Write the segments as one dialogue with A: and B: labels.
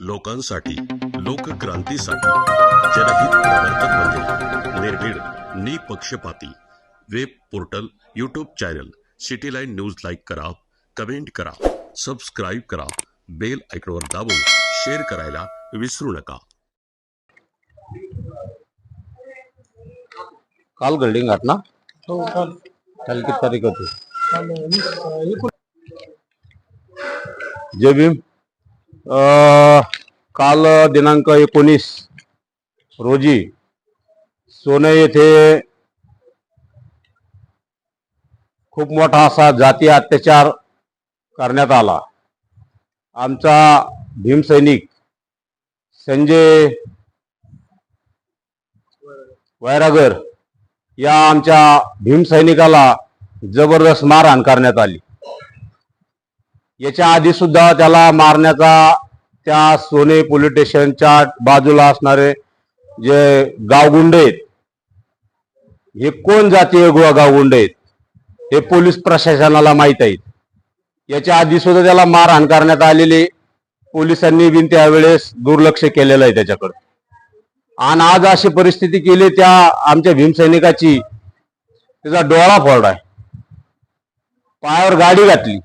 A: लोकांसाठी लोकक्रांतीसाठी. जनहित प्रवर्तक म्हणजे निर्भीड निपक्षपाती. Web portal YouTube channel city line news like करा कमेंट करा सबस्क्राईब करा बेल आयकॉनवर दाबून शेअर करायला विसरू नका.
B: काल घडली घटना
C: हो काल.
B: काल किती तारीख होती?
C: काल वीस- एकूण
B: जय भीम. काल दिनांक एकोणीस रोजी सोने येथे खूप मोठा असा जातीय अत्याचार करण्यात आला. आमचा भीमसैनिक संजय वैरागर या आमच्या भीमसैनिकाला जबरदस्त मारहाण करण्यात आली. याच्या आधी सुद्धा त्याला मारण्याचा त्या सोने पोलीस स्टेशनच्या बाजूला असणारे जे गावगुंड आहेत हे कोण जातीय गोवा गावगुंड आहेत हे पोलीस प्रशासनाला माहीत आहेत. याच्या आधी सुद्धा त्याला मारहाण करण्यात आलेली पोलिसांनी बिन त्यावेळेस दुर्लक्ष केलेलं आहे त्याच्याकडे. आणि आज अशी परिस्थिती केली त्या आमच्या भीमसैनिकाची त्याचा डोळा फोडलाय. पायावर गाडी घातली.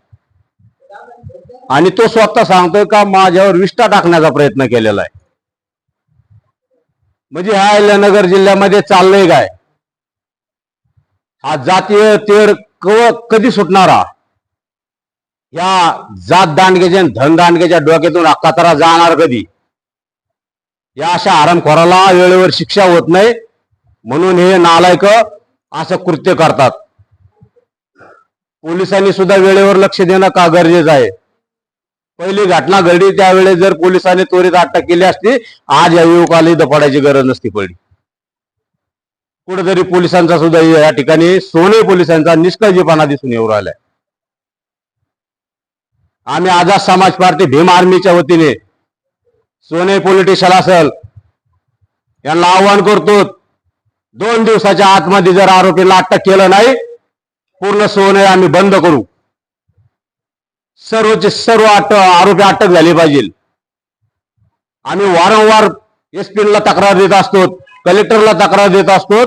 B: आणि तो स्वतः सांगतोय का माझ्यावर विष्ठा टाकण्याचा प्रयत्न केलेला आहे. म्हणजे ह्या अहिल्यानगर जिल्ह्यामध्ये चाललंय काय? हा जातीय तेर कव कधी सुटणारा? या जात दांडगेच्या धन दांडगेच्या डोक्यातून अक्कातरा जाणार कधी? या अशा आरामखोराला वेळेवर शिक्षा होत नाही म्हणून हे नालायक असं कृत्य करतात. पोलिसांनी सुद्धा वेळेवर लक्ष देणं का गरजेचं आहे? पहिली घटना घडली त्यावेळेस जर पोलिसांनी त्वरित अटक केली असती आज या युवकाला दफाडायची गरज नसती पडली. कुठेतरी पोलिसांचा सुद्धा या ठिकाणी सोने पोलिसांचा निष्काळजीपणा दिसून येऊ राहिलाय. आम्ही आझाद समाज पार्टी भीम आर्मीच्या वतीने सोने पोलीस असल असेल यांना आव्हान करतो दोन दिवसाच्या आतमध्ये जर आरोपीला अटक केलं नाही पूर्ण सोने आम्ही बंद करू. सर्वचे सर्व अट आरोपी अटक झाले पाहिजे. आम्ही वारंवार एसपीला तक्रार देत असतो कलेक्टरला तक्रार देत असतो.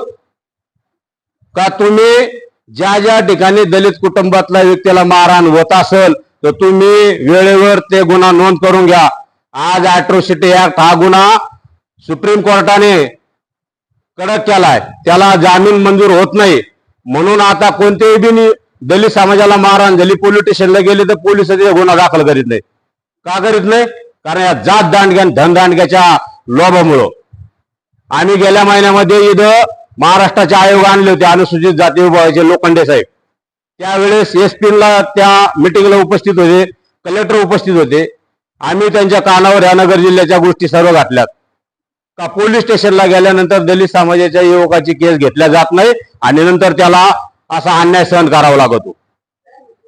B: का तुम्ही ज्या ज्या ठिकाणी दलित कुटुंबातल्या व्यक्तीला मारहाण होत असेल तर तुम्ही वेळेवर ते गुन्हा नोंद करून घ्या. आज अॅट्रोसिटी ऍक्ट हा गुन्हा सुप्रीम कोर्टाने कडक केलाय. त्याला जामीन मंजूर होत नाही. म्हणून आता कोणतेही बिनी दलित समाजाला मारहाण झाली पोलीस स्टेशनला गेले तर पोलीस गुन्हा दाखल करीत नाही. का करीत नाही? कारण या जात दांडग्या धनदांडग्याच्या धन दांडग्याच्या लोभामुळं. आम्ही गेल्या महिन्यामध्ये इथं महाराष्ट्राचे आयोग आणले होते अनुसूचित जाती विभागाचे लोखंडे साहेब. त्यावेळेस एसपीला त्या मिटिंगला उपस्थित होते कलेक्टर उपस्थित होते. आम्ही त्यांच्या कानावर या नगर जिल्ह्याच्या गोष्टी सर्व घातल्यात. का पोलीस स्टेशनला गेल्यानंतर दलित समाजाच्या युवकाची केस घेतल्या जात नाही आणि नंतर त्याला असा अन्याय सहन करावा लागतो.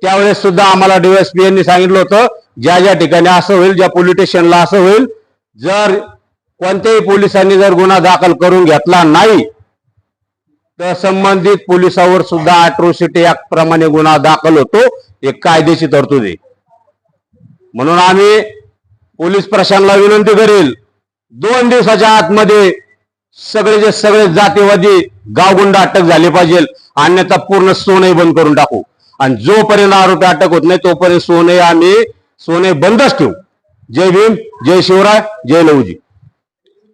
B: त्यावेळेस सुद्धा आम्हाला डीएसपी यांनी सांगितलं होतं ज्या ज्या ठिकाणी असं होईल ज्या पोलीस स्टेशनला असं होईल जर कोणत्याही पोलिसांनी जर गुन्हा दाखल करून घेतला नाही तर संबंधित पोलिसावर सुद्धा अॅट्रोसिटी ऍक्ट प्रमाणे गुन्हा दाखल होतो. एक कायदेशीर तरतूद आहे. म्हणून आम्ही पोलीस प्रशासनाला विनंती करेल दोन दिवसाच्या आतमध्ये सगळेचे सगळे जातीवादी गावगुंड अटक झाले पाहिजे. अन्यथा पूर्ण सोनही बंद करून टाकू. आणि जोपर्यंत आरोपी अटक होत नाही तोपर्यंत सोने आम्ही सोने बंदच ठेवू. जय भीम जय शिवराय जय लवजी